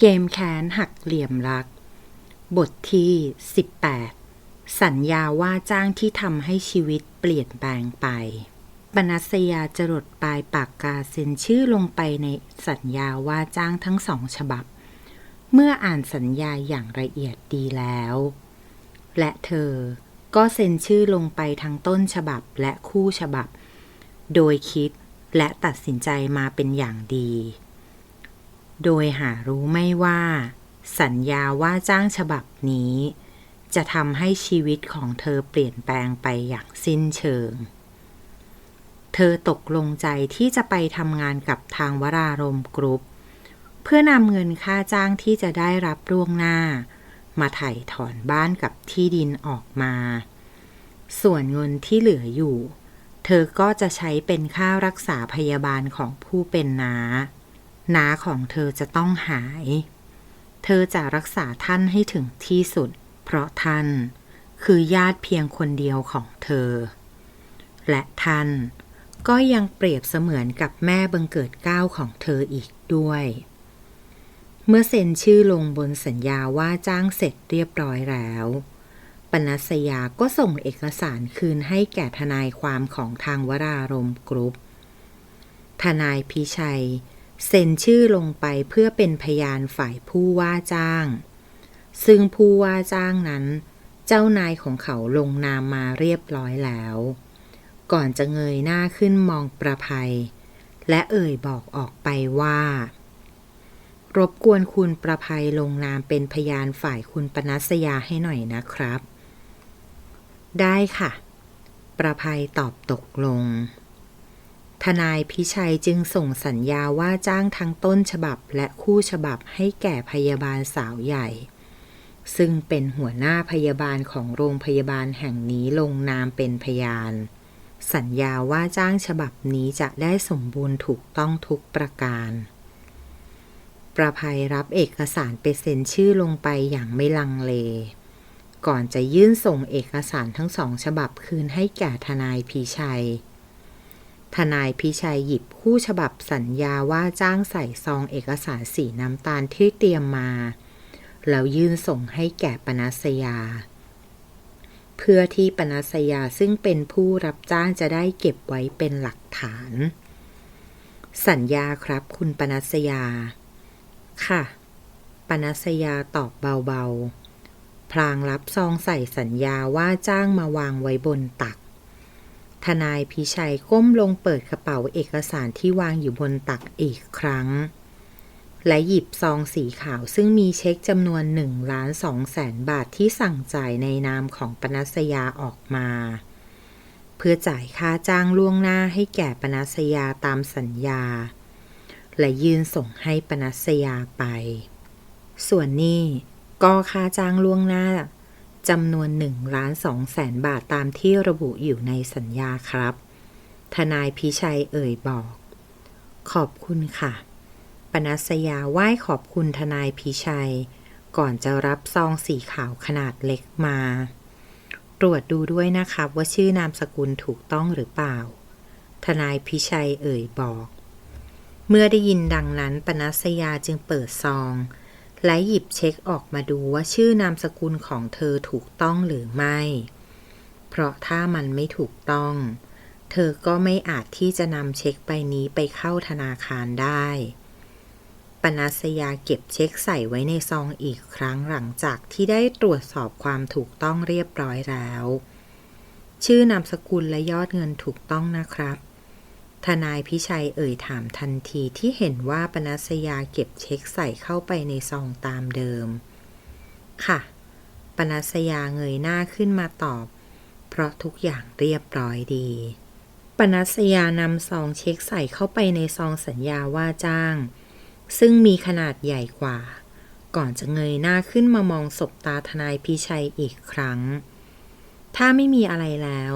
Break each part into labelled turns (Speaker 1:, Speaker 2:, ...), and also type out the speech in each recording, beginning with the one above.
Speaker 1: เกมแค้นหักเหลี่ยมรัก บทที่ 18 สัญญาว่าจ้างที่ทำให้ชีวิตเปลี่ยนแปลงไปปนัสยาจรดปลายปากกาเซ็นชื่อลงไปในสัญญาว่าจ้างทั้งสองฉบับ เมื่ออ่านสัญญาอย่างละเอียดดีแล้ว และเธอก็เซ็นชื่อลงไปทั้งต้นฉบับและคู่ฉบับ โดยคิดและตัดสินใจมาเป็นอย่างดี โดยหารู้ไม่ว่า สัญญาว่าจ้างฉบับนี้ จะทำให้ชีวิตของเธอเปลี่ยนแปลงไปอย่างสิ้นเชิง เธอตกลงใจที่จะไปทำงานกับทางวรารมกรุ๊ป เพื่อนำเงินค่าจ้างที่จะได้รับล่วงหน้า มาไถ่ถอนบ้านกับที่ดินออกมา ส่วนเงินที่เหลืออยู่ เธอก็จะใช้เป็นค่ารักษาพยาบาลของผู้เป็นน้า น้าของเธอจะต้องหาย เธอจะรักษาท่านให้ถึงที่สุด เพราะท่านคือญาติเพียงคนเดียวของเธอ และท่านก็ยังเปรียบเสมือนกับแม่บังเกิดเก้าของเธออีกด้วย เมื่อเซ็นชื่อลงบนสัญญาว่าจ้างเสร็จเรียบร้อยแล้วปนัสยาก็ส่งเอกสารคืนให้แก่ทนายความของทางวรารมกรุ๊ป ทนายพิชัย เซ็นชื่อลงไปเพื่อเป็นพยานฝ่ายผู้ว่าจ้าง ซึ่งผู้ว่าจ้างนั้น เจ้านายของเขาลงนามมาเรียบร้อยแล้ว ก่อนจะเงยหน้าขึ้นมองประภัย และเอ่ยบอกออกไปว่า รบกวนคุณประภัยลงนามเป็นพยานฝ่ายคุณปนัสยาให้หน่อยนะครับ ได้ค่ะ ประภัยตอบตกลง ทนายพิชัยจึงส่งสัญญาว่าจ้างทั้งต้นฉบับและคู่ฉบับให้แก่พยาบาลสาวใหญ่ ซึ่งเป็นหัวหน้าพยาบาลของโรงพยาบาลแห่งนี้ลงนามเป็นพยาน สัญญาว่าจ้างฉบับนี้จะได้สมบูรณ์ถูกต้องทุกประการ ประภัยรับเอกสารไปเซ็นชื่อลงไปอย่างไม่ลังเล ก่อนจะยื่นส่งเอกสารทั้งสองฉบับคืนให้แก่ทนายพิชัย ทนายพิชัยหยิบคู่ฉบับสัญญาว่าจ้างใส่ซองเอกสารสีน้ำตาลที่เตรียมมา แล้วยื่นส่งให้แก่ปนัสยา เพื่อที่ปนัสยาซึ่งเป็นผู้รับจ้างจะได้เก็บไว้เป็นหลักฐาน สัญญาครับคุณปนัสยา ค่ะ ปนัสยาตอบเบาๆ พลางรับซองใส่สัญญาว่าจ้างมาวางไว้บนตัก ทนายพิชัยก้มลงเปิดกระเป๋าเอกสารที่วางอยู่บนตักอีกครั้ง และหยิบซองสีขาวซึ่งมีเช็คจำนวน1ล้าน2แสนบาทที่สั่งจ่ายในนามของปนัสยาออกมา เพื่อจ่ายค่าจ้างล่วงหน้าให้แก่ปนัสยาตามสัญญา และยื่นส่งให้ปนัสยาไป ส่วนนี้ก็ค่าจ้างล่วงหน้า จำนวน1ล้าน2แสนบาทตามที่ระบุอยู่ในสัญญาครับ ทนายพิชัยเอ่ยบอก ขอบคุณค่ะ ปนัสยาไหว้ขอบคุณทนายพิชัย ก่อนจะรับซองสีขาวขนาดเล็กมา ตรวจดูด้วยนะครับว่าชื่อนามสกุลถูกต้องหรือเปล่า ทนายพิชัยเอ่ยบอก เมื่อได้ยินดังนั้นปนัสยาจึงเปิดซอง และหยิบเช็คออกมาดูว่าชื่อนามสกุลของเธอถูกต้องหรือไม่ เพราะถ้ามันไม่ถูกต้อง เธอก็ไม่อาจที่จะนำเช็คใบนี้ไปเข้าธนาคารได้ ปนัสยาเก็บเช็คใส่ไว้ในซองอีกครั้งหลังจากที่ได้ตรวจสอบความถูกต้องเรียบร้อยแล้ว ชื่อนามสกุลและยอดเงินถูกต้องนะครับ ทนายพิชัยเอ่ยถามทันทีที่เห็นว่าปนัสยาเก็บเช็คใส่เข้าไปในซองตามเดิม ค่ะ ปนัสยาเงยหน้าขึ้นมาตอบ เพราะทุกอย่างเรียบร้อยดี ปนัสยานำซองเช็คใส่เข้าไปในซองสัญญาว่าจ้าง ซึ่งมีขนาดใหญ่กว่า ก่อนจะเงยหน้าขึ้นมามองศบตาทนายพิชัยอีกครั้ง ถ้าไม่มีอะไรแล้ว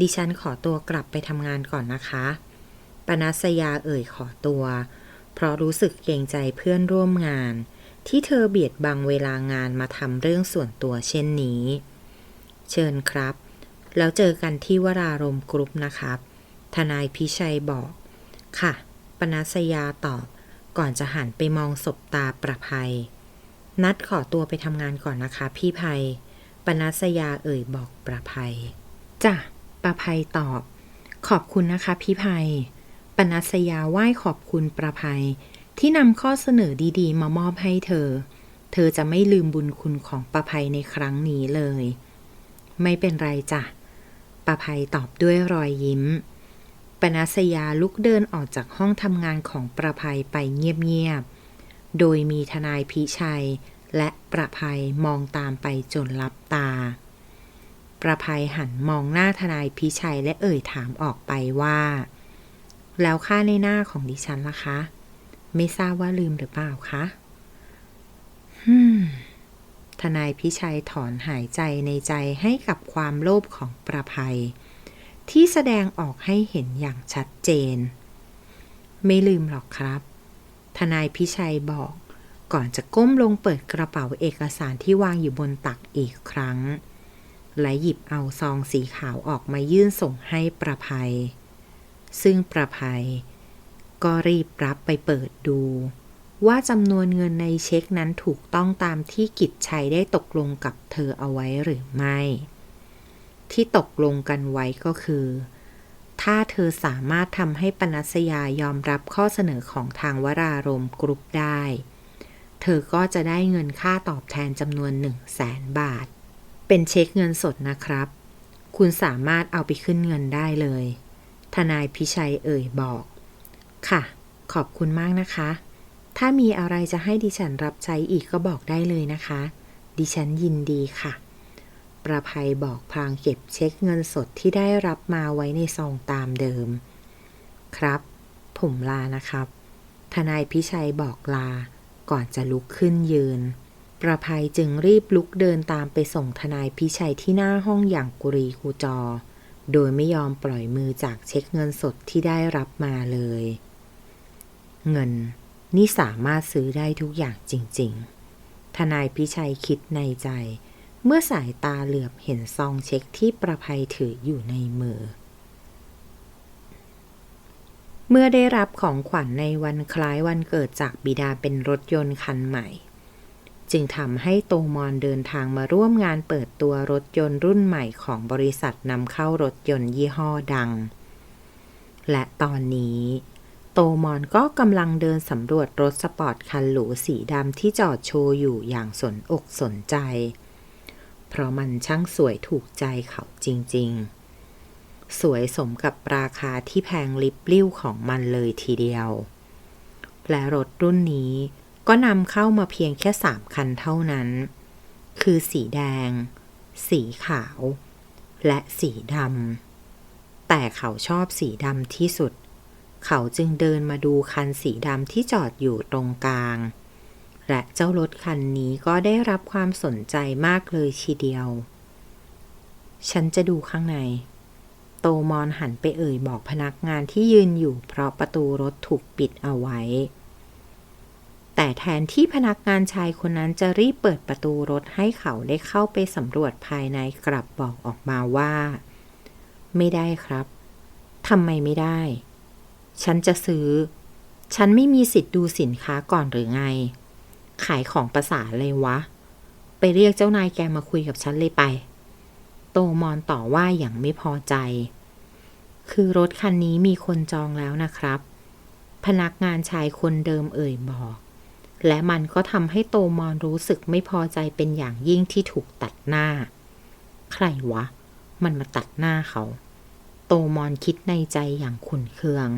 Speaker 1: ดิฉันขอตัวกลับไปทำงานก่อนนะคะ ปนัสยาเอ่ยขอตัว เพราะรู้สึกเกรงใจเพื่อนร่วมงาน ที่เธอเบียดบังเวลางานมาทำเรื่องส่วนตัวเช่นนี้ เชิญครับ แล้วเจอกันที่วรารมกรุ๊ปนะครับ ทนายพิชัยบอก ค่ะ ปนัสยาตอบ ก่อนจะหันไปมองศบตาประภัย นัดขอตัวไปทำงานก่อนนะคะพี่ภัย ปนัสยาเอ่ยบอกประภัยจ้ะประภัยตอบ ขอบคุณนะคะพี่ภัย ปนัสยาไหว้ขอบคุณประภัย ที่นำข้อเสนอดีๆ มามอบให้เธอ เธอจะไม่ลืมบุญคุณของประภัยในครั้งนี้เลย ไม่เป็นไรจ้ะประภัยตอบด้วยรอยยิ้ม ปนัสยาลุกเดินออกจากห้องทำงานของประภัยไปเงียบๆ โดยมีทนายพิชัย และประภัยมองตามไปจนลับตา ประภัยหันมองหน้าทนายพิชัยและเอ่ยถามออกไปว่า แล้วค่าในหน้าของดิฉันล่ะคะ ไม่ทราบว่าลืมหรือเปล่าคะฮึมทนายพิชัยถอนหายใจในใจให้กับความโลภของประภัย ที่แสดงออกให้เห็นอย่างชัดเจน ไม่ลืมหรอกครับ ทนายพิชัยบอก ก่อนจะก้มลงเปิดกระเป๋าเอกสารที่วางอยู่บนตักอีกครั้ง และหยิบเอาซองสีขาวออกมายื่นส่งให้ประภัย ซึ่งประภัย ก็รีบรับไปเปิดดู ว่าจำนวนเงินในเช็คนั้นถูกต้องตามที่กิจชัยได้ตกลงกับเธอเอาไว้หรือไม่ ที่ตกลงกันไว้ก็คือ ถ้าเธอสามารถทำให้ปนัสยายอมรับข้อเสนอของทางวรารมกรุ๊ปได้ เธอก็จะได้เงินค่าตอบแทนจำนวนหนึ่งแสนบาท เป็นเช็คเงินสดนะครับ คุณสามารถเอาไปขึ้นเงินได้เลย ทนายพิชัยเอ่ยบอก ค่ะ ขอบคุณมากนะคะ ถ้ามีอะไรจะให้ดิฉันรับใช้อีกก็บอกได้เลยนะคะ ดิฉันยินดีค่ะ ประภัยบอกพลางเก็บเช็คเงินสดที่ได้รับมาไว้ในซองตามเดิม ครับ ผมลานะครับ ทนายพิชัยบอกลา ก่อนจะลุกขึ้นยืน ประภัยจึงรีบลุกเดินตามไปส่งทนายพิชัยที่หน้าห้องอย่างกุรีกูจอ โดยไม่ยอมปล่อยมือจากเช็คเงินสดที่ได้รับมาเลย เงินนี่สามารถซื้อได้ทุกอย่างจริง ๆ ทนายพิชัยคิดในใจ เมื่อสายตาเหลือบเห็นซองเช็คที่ประภัยถืออยู่ในมือ เมื่อได้รับของขวัญในวันคล้ายวันเกิดจากบิดาเป็นรถยนต์คันใหม่ จึงทำให้โตมอนเดินทางมาร่วมงานเปิดตัวรถยนต์รุ่นใหม่ของบริษัทนำเข้ารถยนต์ยี่ห้อดัง และตอนนี้ โตมอนก็กำลังเดินสำรวจรถสปอร์ตคันหรูสีดำที่จอดโชว์อยู่อย่างสนอกสนใจ เพราะมันช่างสวยถูกใจเขาจริง ๆ สวยสมกับราคาที่แพงลิบลิ่วของมันเลยทีเดียว และรถรุ่นนี้ ก็นำเข้ามาเพียงแค่สามคันเท่านั้น คือสีแดง สีขาว และสีดำ แต่เขาชอบสีดำที่สุด เขาจึงเดินมาดูคันสีดำที่จอดอยู่ตรงกลาง และเจ้ารถคันนี้ก็ได้รับความสนใจมากเลยทีเดียว ฉันจะดูข้างใน โตมอนหันไปเอ่ยบอกพนักงานที่ยืนอยู่เพราะประตูรถถูกปิดเอาไว้ แต่แทนที่พนักงานชายคนนั้นจะรีบเปิดประตูรถให้เขาได้เข้าไปสำรวจภายในกลับบอกออกมาว่า ไม่ได้ครับทำไมไม่ได้ ฉันจะซื้อ ฉันไม่มีสิทธิ์ดูสินค้าก่อนหรือไง ขายของภาษาเลยวะ ไปเรียกเจ้านายแกมาคุยกับฉันเลยไป โตมอนต่อว่าอย่างไม่พอใจ คือรถคันนี้มีคนจองแล้วนะครับ พนักงานชายคนเดิมเอ่ยบอก และมันก็ทำให้โตมอนรู้สึกไม่พอใจเป็นอย่างยิ่งที่ถูกตัดหน้า ใครวะ มันมาตัดหน้าเขา โตมอนคิดในใจอย่างขุนเคือง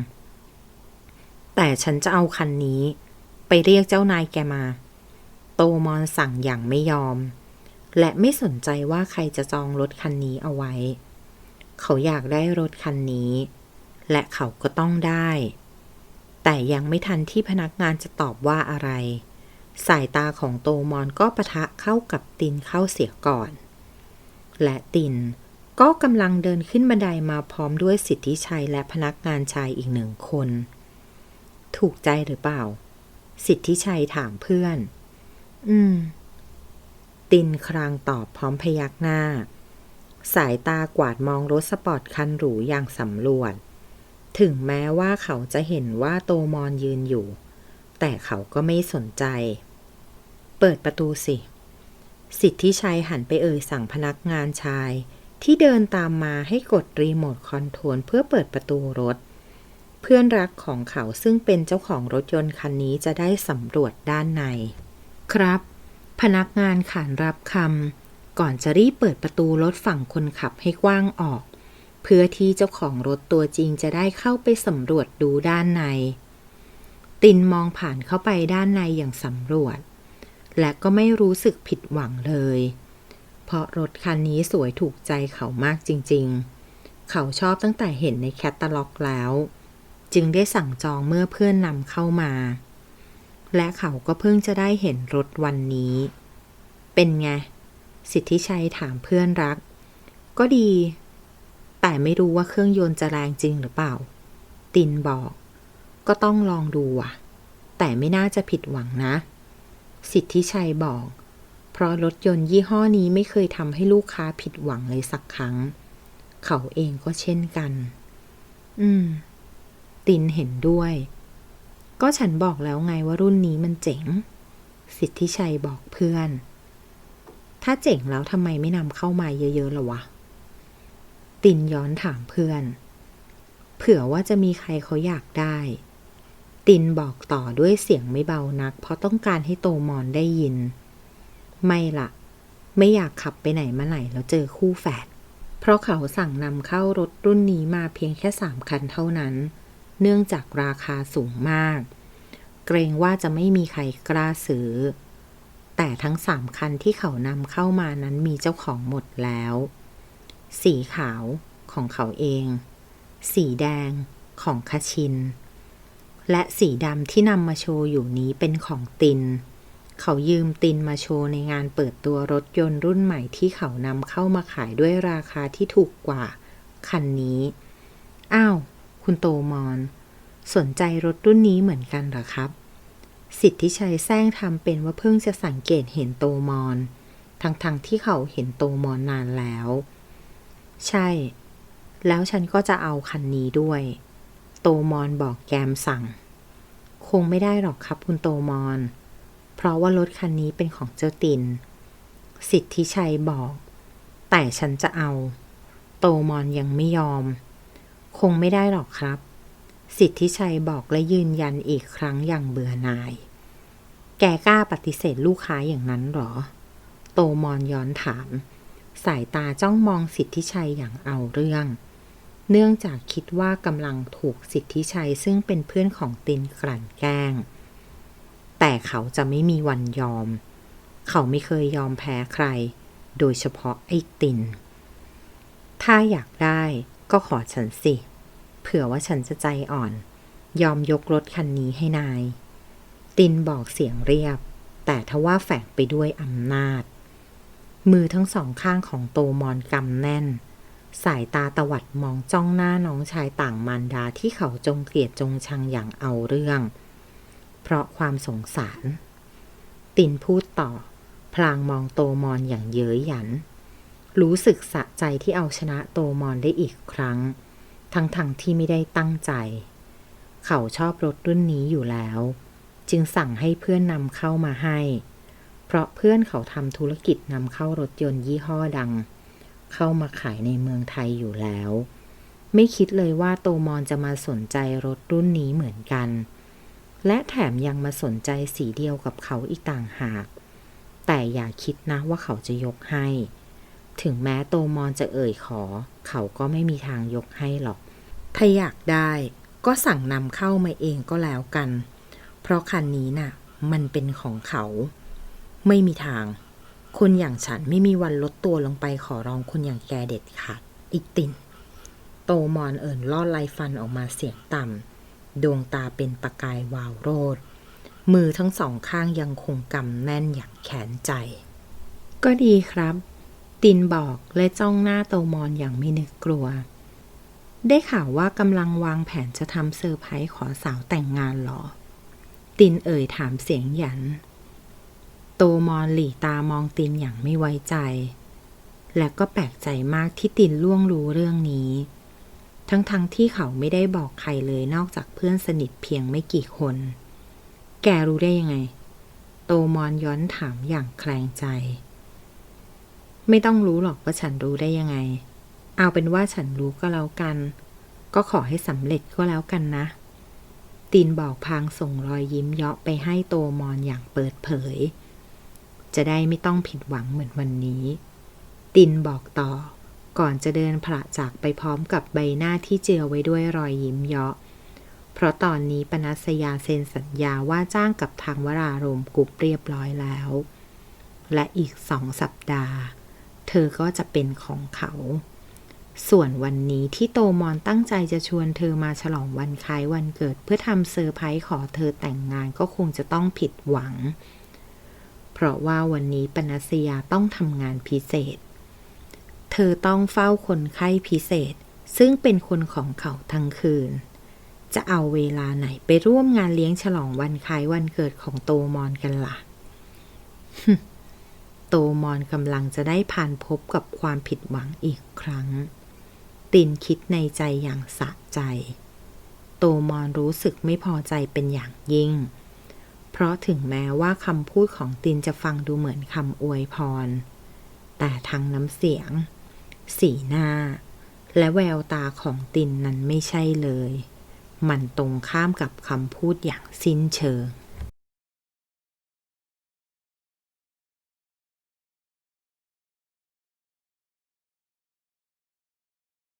Speaker 1: แต่ฉันจะเอาคันนี้ ไปเรียกเจ้านายแกมา โตมอนสั่งอย่างไม่ยอม และไม่สนใจว่าใครจะจองรถคันนี้เอาไว้ เขาอยากได้รถคันนี้ และเขาก็ต้องได้ แต่ยังไม่ทันที่พนักงานจะตอบว่าอะไร สายตาของโตมอนก็ปะทะเข้ากับตินเข้าเสียก่อน และตินก็กำลังเดินขึ้นบันไดมาพร้อมด้วยสิทธิชัยและพนักงานชายอีกหนึ่งคน ถูกใจหรือเปล่า สิทธิชัยถามเพื่อน อืม ตินครางตอบพร้อมพยักหน้า สายตากวาดมองรถสปอร์ตคันหรูอย่างสำรวจ ถึงแม้ว่าเขาจะเห็นว่าโตมอนยืนอยู่ แต่เขาก็ไม่สนใจ เปิดประตูสิ สิทธิชัยหันไปเอ่ยสั่งพนักงานชายที่เดินตามมาให้กดรีโมทคอนโทรลเพื่อเปิดประตูรถ เพื่อนรักของเขาซึ่งเป็นเจ้าของรถยนต์คันนี้จะได้สำรวจด้านใน ครับ พนักงานขานรับคำก่อนจะรีบเปิดประตูรถฝั่งคนขับให้กว้างออก เพื่อที่เจ้าของรถตัวจริงจะได้เข้าไปสำรวจดูด้านใน ตินมองผ่านเข้าไปด้านในอย่างสำรวจ และก็ไม่รู้สึกผิดหวังเลย เพราะรถคันนี้สวยถูกใจเขามากจริงๆ เขาชอบตั้งแต่เห็นในแคตตาล็อกแล้ว จึงได้สั่งจองเมื่อเพื่อนนำเข้ามา และเขาก็เพิ่งจะได้เห็นรถวันนี้ เป็นไง สิทธิชัยถามเพื่อนรัก ก็ดี แต่ไม่รู้ว่าเครื่องยนต์จะแรงจริงหรือเปล่า ตินบอก ก็ต้องลองดูอะ แต่ไม่น่าจะผิดหวังนะ สิทธิชัยบอก เพราะรถยนต์ยี่ห้อนี้ไม่เคยทำให้ลูกค้าผิดหวังเลยสักครั้ง เขาเองก็เช่นกัน อืม ตินเห็นด้วย ก็ฉันบอกแล้วไงว่ารุ่นนี้มันเจ๋ง สิทธิชัยบอกเพื่อน ถ้าเจ๋งแล้วทำไมไม่นำเข้ามาเยอะๆล่ะวะ ตินย้อนถามเพื่อน เผื่อว่าจะมีใครเขาอยากได้ ตินบอกต่อด้วยเสียงไม่เบานัก เพราะต้องการให้โตมอนได้ยิน ไม่ละไม่อยากขับไปไหนมาไหนแล้วเจอคู่แฝด เพราะเขาสั่งนำเข้ารถรุ่นนี้มาเพียงแค่สามคันเท่านั้น เนื่องจากราคาสูงมาก เกรงว่าจะไม่มีใครกล้าซื้อ แต่ทั้งสามคันที่เขานำเข้ามานั้นมีเจ้าของหมดแล้ว สีขาวของเขาเอง สีแดงของคาชิน และสีดำที่นำมาโชว์อยู่นี้เป็นของติน เขายืมตินมาโชว์ในงานเปิดตัวรถยนต์รุ่นใหม่ที่เขานำเข้ามาขายด้วยราคาที่ถูกกว่า คันนี้ อ้าว คุณโตมอน สนใจรถรุ่นนี้เหมือนกันเหรอครับ สิทธิชัยแซงทำเป็นว่าเพิ่งจะสังเกตเห็นโตมอน ทั้งๆทที่เขาเห็นโตมอนนานแล้ว ใช่ แล้วฉันก็จะเอาคันนี้ด้วย โตมอนบอกแกมสั่ง คงไม่ได้หรอกครับคุณโตมอน เพราะว่ารถคันนี้เป็นของเจ้าติน สิทธิชัยบอก แต่ฉันจะเอา โตมอนยังไม่ยอม คงไม่ได้หรอกครับ สิทธิชัยบอกและยืนยันอีกครั้งอย่างเบื่อหน่าย แกกล้าปฏิเสธลูกค้าอย่างนั้นหรอ โตมอนย้อนถาม สายตาจ้องมองสิทธิชัยอย่างเอาเรื่อง เนื่องจากคิดว่ากำลังถูกสิทธิชัยซึ่งเป็นเพื่อนของตินกลั่นแกล้ง แต่เขาจะไม่มีวันยอม เขาไม่เคยยอมแพ้ใคร โดยเฉพาะไอ้ติน ถ้าอยากได้ก็ขอฉันสิ เผื่อว่าฉันจะใจอ่อน ยอมยกรถคันนี้ให้นาย ตินบอกเสียงเรียบ แต่ทว่าแฝงไปด้วยอำนาจ มือทั้งสองข้างของโตมอนกำแน่น สายตาตวัดมองจ้องหน้าน้องชายต่างมารดาที่เขาจงเกลียดจงชังอย่างเอาเรื่อง เพราะความสงสาร ตินพูดต่อ พลางมองโตมอนอย่างเย้ยหยัน รู้สึกสะใจที่เอาชนะโตมอนได้อีกครั้ง ทั้งๆทที่ไม่ได้ตั้งใจ เขาชอบรถรุ่นนี้อยู่แล้ว จึงสั่งให้เพื่อนนำเข้ามาให้ ราะเพื่อนเขาทำธุรกิจนำเข้ารถยนต์ยี่ห้อดัง เข้ามาขายในเมืองไทยอยู่แล้ว ไม่คิดเลยว่าโตมอนจะมาสนใจรถรุ่นนี้เหมือนกัน และแถมยังมาสนใจสีเดียวกับเขาอีกต่างหาก แต่อย่าคิดนะว่าเขาจะยกให้ ถึงแม้โตมอนจะเอ่ยขอ เขาก็ไม่มีทางยกให้หรอก ถ้าอยากได้ก็สั่งนำเข้ามาเองก็แล้วกัน เพราะคันนี้น่ะ มันเป็นของเขา ไม่มีทาง คนอย่างฉันไม่มีวันลดตัวลงไปขอร้องคนอย่างแกเด็ดขาด อีกตินโตมอนเอิญลอดไลฟันออกมาเสียงต่ำ ดวงตาเป็นประกายวาวโรด มือทั้งสองข้างยังคงกำแน่นอย่างแขนใจ ก็ดีครับ ตินบอกและจ้องหน้าโตมอนอย่างไม่นึกกลัว ได้ข่าวว่ากำลังวางแผนจะทำเซอร์ไพรส์ขอสาวแต่งงานหรอ ตินเอ่ยถามเสียงหยัน ตมอนหลีตามองตินอย่างไม่ไว้ใจ และก็แปลกใจมากที่ตินล่วงรู้เรื่องนี้ ทั้งๆทที่เขาไม่ได้บอกใครเลยนอกจากเพื่อนสนิทเพียงไม่กี่คน แกรู้ได้ยังไง โตมอนย้อนถามอย่างแคลงใจ ไม่ต้องรู้หรอกว่าฉันรู้ได้ยังไง เอาเป็นว่าฉันรู้ก็แล้วกัน ก็ขอให้สำเร็จก็แล้วกันนะตินบอกพางส่งรอยยิ้มเยาะไปให้โตมอนอย่างเปิดเผย จะได้ไม่ต้องผิดหวังเหมือนวันนี้ ตินบอกต่อ ก่อนจะเดินผละจากไปพร้อมกับใบหน้าที่เจือไว้ด้วยรอยยิ้มเยาะ เพราะตอนนี้ปนัสยาเซ็นสัญญาว่าจ้างกับทางวรารมกรุ๊ปเรียบร้อยแล้ว และอีกสองสัปดาห์ เธอก็จะเป็นของเขา ส่วนวันนี้ที่โตมอนตั้งใจจะชวนเธอมาฉลองวันคล้ายวันเกิด เพื่อทำเซอร์ไพรส์ขอเธอแต่งงานก็คงจะต้องผิดหวังเราะว่าวันนี้ปนัสยาต้องทำงานพิเศษ เธอต้องเฝ้าคนไข้พิเศษ ซึ่งเป็นคนของเขาทั้งคืน จะเอาเวลาไหนไปร่วมงานเลี้ยงฉลองวันคล้ายวันเกิดของโตมอนกันล่ะ โตมอนกำลังจะได้ผ่านพบกับความผิดหวังอีกครั้ง ตินคิดในใจอย่างสะใจ โตมอนรู้สึกไม่พอใจเป็นอย่างยิ่ง เพราะถึงแม้ว่าคำพูดของตินจะฟังดูเหมือนคำอวยพร แต่ทั้งน้ำเสียง สีหน้า และแววตาของตินนั้นไม่ใช่เลย มันตรงข้ามกับคำพูดอย่างสิ้นเชิง